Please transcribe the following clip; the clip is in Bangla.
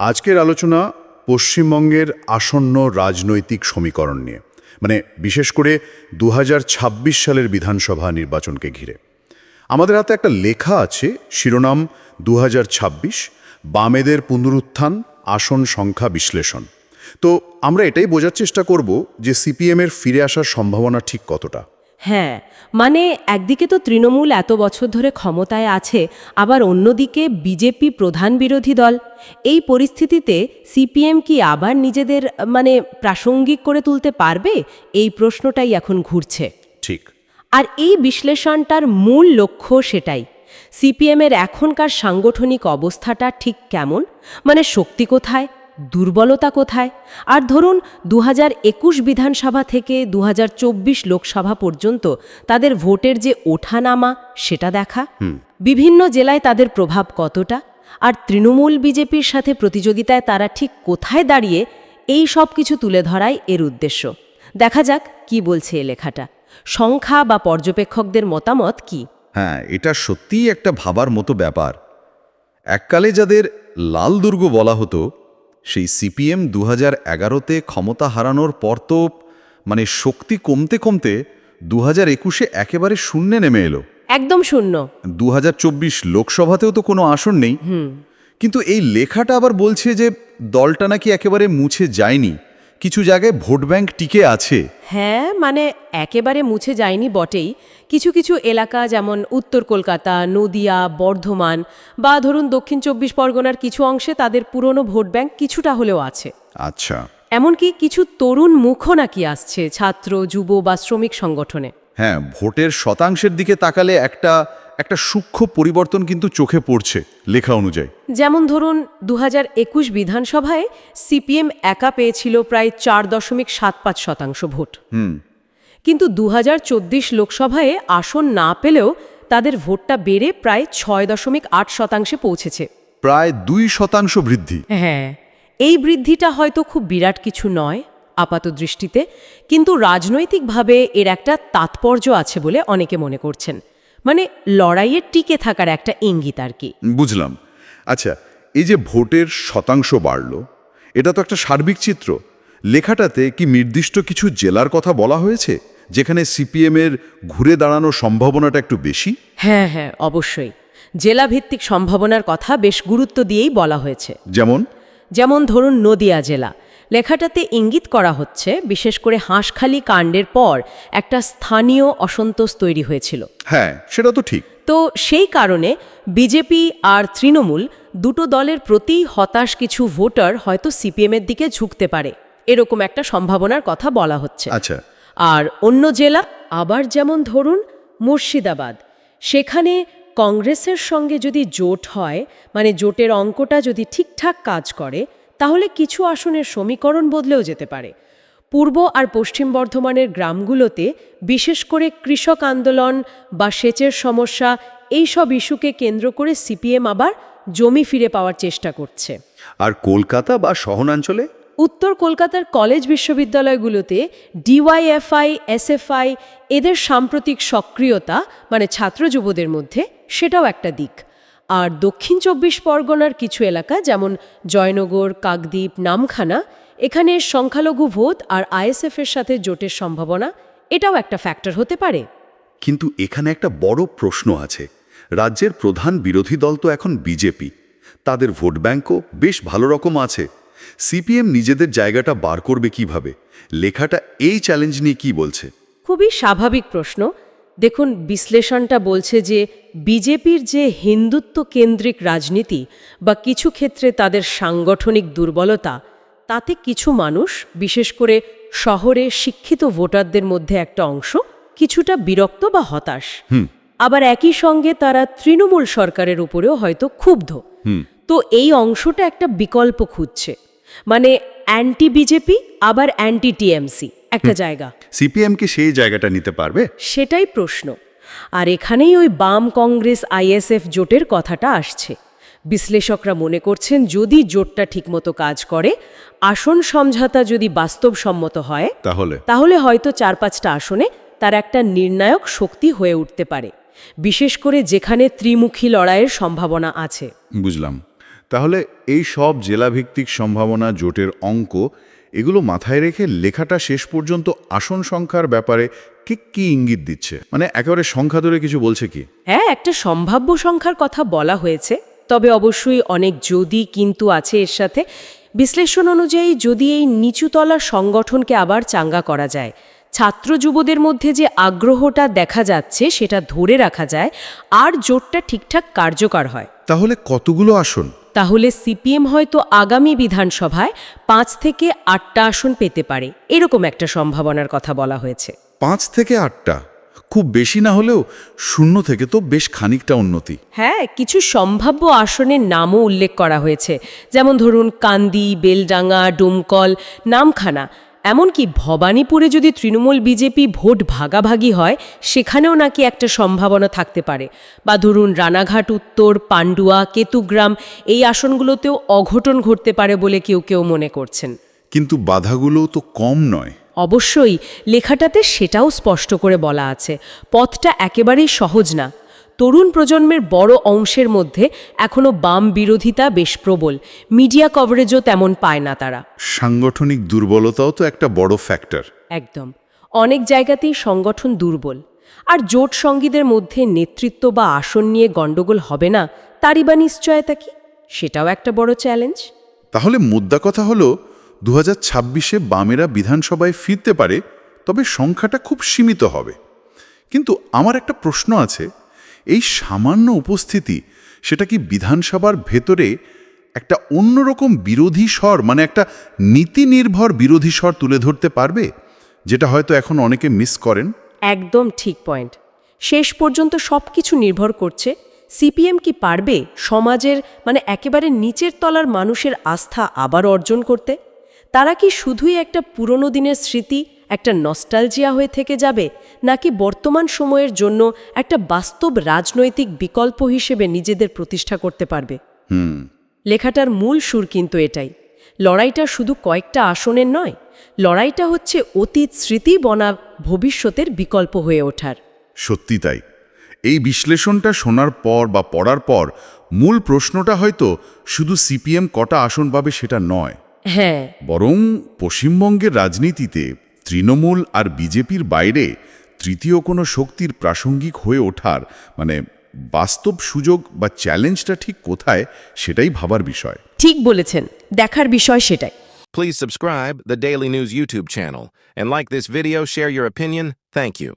আজকের আলোচনা পশ্চিমবঙ্গের আসন্ন রাজনৈতিক সমীকরণ নিয়ে মানে বিশেষ করে দু হাজার ছাব্বিশ সালের বিধানসভা নির্বাচনকে ঘিরে। আমাদের হাতে একটা লেখা আছে, শিরোনাম দু হাজার ছাব্বিশ, বামেদের পুনরুত্থান, আসন সংখ্যা বিশ্লেষণ। তো আমরা এটাই বোঝার চেষ্টা করব যে সিপিএমের ফিরে আসার সম্ভাবনা ঠিক কতটা। হ্যাঁ মানে একদিকে তো তৃণমূল এত বছর ধরে ক্ষমতায় আছে আবার অন্যদিকে বিজেপি প্রধান বিরোধী দল। এই পরিস্থিতিতে সিপিএম কি আবার নিজেদের মানে প্রাসঙ্গিক করে তুলতে পারবে? এই প্রশ্নটাই এখন ঘুরছে। ঠিক। আর এই বিশ্লেষণটার মূল লক্ষ্য সেটাই। সিপিএমের এখনকার সাংগঠনিক অবস্থাটা ঠিক কেমন? মানে শক্তি কোথায়? দুর্বলতা কোথায়? আর ধরুন দু হাজার একুশ বিধানসভা থেকে দু হাজার চব্বিশ লোকসভা পর্যন্ত তাদের ভোটের যে ওঠানামা সেটা দেখা? বিভিন্ন জেলায় তাদের প্রভাব কতটা? আর তৃণমূল বিজেপির সাথে প্রতিযোগিতায় তারা ঠিক কোথায় দাঁড়িয়ে এই সব কিছু তুলে ধরাই এর উদ্দেশ্য। দেখা যাক কি বলছে এ লেখাটা। সংখ্যা বা পর্যবেক্ষকদের মতামত কি? হ্যাঁ এটা সত্যিই একটা ভাবার মতো ব্যাপার। এককালে যাদের লাল দুর্গ বলা হতো সেই সিপিএম দু হাজার এগারোতে ক্ষমতা হারানোর পর তো মানে শক্তি কমতে কমতে দু হাজার একুশে একেবারে শূন্যে নেমে এলো। একদম শূন্য। দু হাজার চব্বিশ লোকসভাতেও তো কোনো আসন নেই। কিন্তু এই লেখাটা আবার বলছে যে দলটা নাকি একেবারে মুছে যায়নি। কিছু জায়গায় ভোট ব্যাংক টিকে আছে। হ্যাঁ মানে একেবারে মুছে যায়নি বটেই। কিছু কিছু এলাকা যেমন উত্তর কলকাতা নদিয়া বর্ধমান বা ধরুন দক্ষিণ চব্বিশ পরগনার কিছু অংশে তাদের পুরনো ভোট ব্যাংক কিছুটা হলেও আছে। আচ্ছা। এমনকি কিছু তরুণ মুখও নাকি আসছে ছাত্র যুব বা শ্রমিক সংগঠনে। হ্যাঁ ভোটের শতাংশের দিকে তাকালে একটা একটা সূক্ষ্ম পরিবর্তন কিন্তু চোখে পড়ছে লেখা অনুযায়ী। যেমন ধরুন দু হাজার একুশ বিধানসভায় সিপিএম একা পেয়েছিল প্রায় চার দশমিক সাত পাঁচ শতাংশ ভোট। কিন্তু দুহাজার চব্বিশ লোকসভায় আসন না পেলেও তাদের ভোটটা বেড়ে প্রায় ছয় দশমিক আট শতাংশে পৌঁছেছে। প্রায় দুই শতাংশ বৃদ্ধি। হ্যাঁ এই বৃদ্ধিটা হয়তো খুব বিরাট কিছু নয় আপাত দৃষ্টিতে কিন্তু রাজনৈতিকভাবে এর একটা তাৎপর্য আছে বলে অনেকে মনে করছেন। মানে লড়াইয়ের টিকে থাকার একটা ইঙ্গিত আর কি। বুঝলাম। আচ্ছা এই যে ভোটের শতাংশ বাড়ল এটা তো একটা সার্বিক চিত্র। লেখাটাতে কি নির্দিষ্ট কিছু জেলার কথা বলা হয়েছে? যেখানে সিপিএমের ঘুরে দাঁড়ানোর সম্ভাবনাটা একটু বেশি? হ্যাঁ হ্যাঁ অবশ্যই। জেলাভিত্তিক সম্ভাবনার কথা বেশ গুরুত্ব দিয়েই বলা হয়েছে। যেমন? যেমন ধরুন নদিয়া জেলা। লেখাটাতে ইঙ্গিত করা হচ্ছে বিশেষ করে হাঁসখালি কাণ্ডের পর একটা স্থানীয় অসন্তোষ তৈরি হয়েছিল। হ্যাঁ সেটা তো ঠিক। তো সেই কারণে বিজেপি আর তৃণমূল দুটো দলের প্রতি হতাশ কিছু ভোটার হয়তো সিপিএমের দিকে ঝুঁকতে পারে এরকম একটা সম্ভাবনার কথা বলা হচ্ছে। আচ্ছা। আর অন্য জেলা আবার যেমন ধরুন মুর্শিদাবাদ সেখানে কংগ্রেসের সঙ্গে যদি জোট হয় মানে জোটের অঙ্কটা যদি ঠিকঠাক কাজ করে তাহলে কিছু আসনের সমীকরণ বদলেও যেতে পারে। পূর্ব আর পশ্চিম বর্ধমানের গ্রামগুলোতে বিশেষ করে কৃষক আন্দোলন বা সেচের সমস্যা এই সব ইস্যুকে কেন্দ্র করে সিপিএম আবার জমি ফিরে পাওয়ার চেষ্টা করছে। আর কলকাতা বা শহরাঞ্চলে? উত্তর কলকাতার কলেজ বিশ্ববিদ্যালয়গুলোতে ডিওয়াইএফআই এসএফআই এদের সাম্প্রতিক সক্রিয়তা মানে ছাত্র যুবদের মধ্যে সেটাও একটা দিক। আর দক্ষিণ চব্বিশ পরগনার কিছু এলাকা যেমন জয়নগর কাকদ্বীপ নামখানা এখানে সংখ্যালঘু ভোট আর আইএসএফ এর সাথে জোটের সম্ভাবনা এটাও একটা ফ্যাক্টর হতে পারে। কিন্তু এখানে একটা বড় প্রশ্ন আছে। রাজ্যের প্রধান বিরোধী দল তো এখন বিজেপি। তাদের ভোট ব্যাংকও বেশ ভালো রকম আছে। সিপিএম নিজেদের জায়গাটা বার করবে কীভাবে? লেখাটা এই চ্যালেঞ্জ নিয়ে কি বলছে? খুবই স্বাভাবিক প্রশ্ন। দেখুন বিশ্লেষণটা বলছে যে বিজেপির যে হিন্দুত্ব কেন্দ্রিক রাজনীতি বা কিছু ক্ষেত্রে তাদের সাংগঠনিক দুর্বলতা তাতে কিছু মানুষ বিশেষ করে শহরে শিক্ষিত ভোটারদের মধ্যে একটা অংশ কিছুটা বিরক্ত বা হতাশ। আবার একই সঙ্গে তারা তৃণমূল সরকারের উপরেও হয়তো ক্ষুব্ধ। তো এই অংশটা একটা বিকল্প খুঁজছে। মানে অ্যান্টি বিজেপি আবার অ্যান্টি টিএমসি একটা জায়গা। সিপিএম কি সেই জায়গাটা নিতে পারবে? সেটাই প্রশ্ন। আর এখানেই ওই বাম কংগ্রেস আইএসএফ জোটের কথাটা আসছে। বিশ্লেষকরা মনে করছেন যদি জোটটা ঠিকমতো কাজ করে আসন সমঝোতা যদি বাস্তবসম্মত হয় তাহলে? তাহলে হয়তো চার পাঁচটা আসনে তার একটা নির্ণায়ক শক্তি হয়ে উঠতে পারে। বিশেষ করে যেখানে ত্রিমুখী লড়াইয়ের সম্ভাবনা আছে। বুঝলাম। তাহলে এই সব জেলাভিত্তিক সম্ভাবনা জোটের অঙ্ক এগুলো মাথায় রেখে লেখাটা শেষ পর্যন্ত আসন সংখ্যার ব্যাপারে কি কি ইঙ্গিত দিচ্ছে? মানে একেবারে সংখ্যা ধরে কিছু বলছে কি? হ্যাঁ একটা সম্ভাব্য সংখ্যার কথা বলা হয়েছে তবে অবশ্যই অনেক যদি কিন্তু আছে এর সাথে। বিশ্লেষণ অনুযায়ী যদি এই নিচুতলার সংগঠনকে আবার চাঙ্গা করা যায় ছাত্র যুবদের মধ্যে যে আগ্রহটা দেখা যাচ্ছে সেটা ধরে রাখা যায় আর জোটটা ঠিকঠাক কার্যকর হয়। তাহলে কতগুলো আসন? তাহলে সিপিএম হয়তো আগামী বিধানসভায় পাঁচ থেকে আটটা আসন পেতে পারে। এরকম একটা সম্ভাবনার কথা বলা হয়েছে। পাঁচ থেকে আটটা? খুব বেশি না হলেও শূন্য থেকে তো বেশ খানিকটা উন্নতি। হ্যাঁ কিছু সম্ভাব্য আসনের নামও উল্লেখ করা হয়েছে। যেমন ধরুন কান্দি বেলডাঙ্গা ডুমকল নামখানা। এমনকি ভবানীপুরে যদি তৃণমূল বিজেপি ভোট ভাগাভাগি হয় সেখানেও নাকি একটা সম্ভাবনা থাকতে পারে। বা ধরুন রানাঘাট উত্তর পান্ডুয়া কেতুগ্রাম এই আসনগুলোতেও অঘটন ঘটতে পারে বলে কেউ কেউ মনে করছেন। কিন্তু বাধাগুলো তো কম নয়। অবশ্যই লেখাটাতে সেটাও স্পষ্ট করে বলা আছে। পথটা একেবারেই সহজ না। তরুণ প্রজন্মের বড় অংশের মধ্যে এখনও বাম বিরোধিতা বেশ প্রবল। মিডিয়া কভারেজও তেমন পায় না তারা। সাংগঠনিক দুর্বলতাও তো একটা বড় ফ্যাক্টর। একদম। অনেক জায়গাতেই সংগঠন দুর্বল। আর জোট সঙ্গীদের মধ্যে নেতৃত্ব বা আসন নিয়ে গণ্ডগোল হবে না তারই বা নিশ্চয়তা কি? সেটাও একটা বড় চ্যালেঞ্জ। তাহলে মুদ্রা কথা হলো দু হাজার ছাব্বিশে বামেরা বিধানসভায় ফিরতে পারে তবে সংখ্যাটা খুব সীমিত হবে। কিন্তু আমার একটা প্রশ্ন আছে এই সামান্য উপস্থিতি সেটা কি বিধানসভার ভেতরে একটা অন্যরকম বিরোধী স্বর মানে একটা নীতি নির্ভর বিরোধী স্বর তুলে ধরতে পারবে? যেটা হয়তো এখন অনেকে মিস করেন। একদম ঠিক পয়েন্ট শেষ পর্যন্ত সব কিছু নির্ভর করছে, সিপিএম কি পারবে সমাজের মানে একেবারে নিচের তলার মানুষের আস্থা আবার অর্জন করতে? তারা কি শুধুই একটা পুরনো দিনের স্মৃতি একটা নস্টালজিয়া হয়ে থেকে যাবে নাকি বর্তমান সময়ের জন্য একটা বাস্তব রাজনৈতিক বিকল্প হিসেবে নিজেদের প্রতিষ্ঠা করতে পারবে? হুম। লেখাটার মূল সুর কিন্তু এটাই। লড়াইটা শুধু কয়েকটা আসনের নয় লড়াইটা হচ্ছে অতীত স্মৃতি বনা ভবিষ্যতের বিকল্প হয়ে ওঠার। সত্যি তাই। এই বিশ্লেষণটা শোনার পর বা পড়ার পর মূল প্রশ্নটা হয়তো শুধু সিপিএম কটা আসন পাবে সেটা নয়। হ্যাঁ। বরং পশ্চিমবঙ্গের রাজনীতিতে তৃণমূল আর বিজেপির বাইরে তৃতীয় কোনো শক্তির প্রাসঙ্গিক হয়ে ওঠার মানে বাস্তব সুযোগ বা চ্যালেঞ্জটা ঠিক কোথায় সেটাই ভাবার বিষয়। ঠিক বলেছেন। দেখার বিষয় সেটাই। Please subscribe the daily news YouTube channel and like this video share your opinion thank you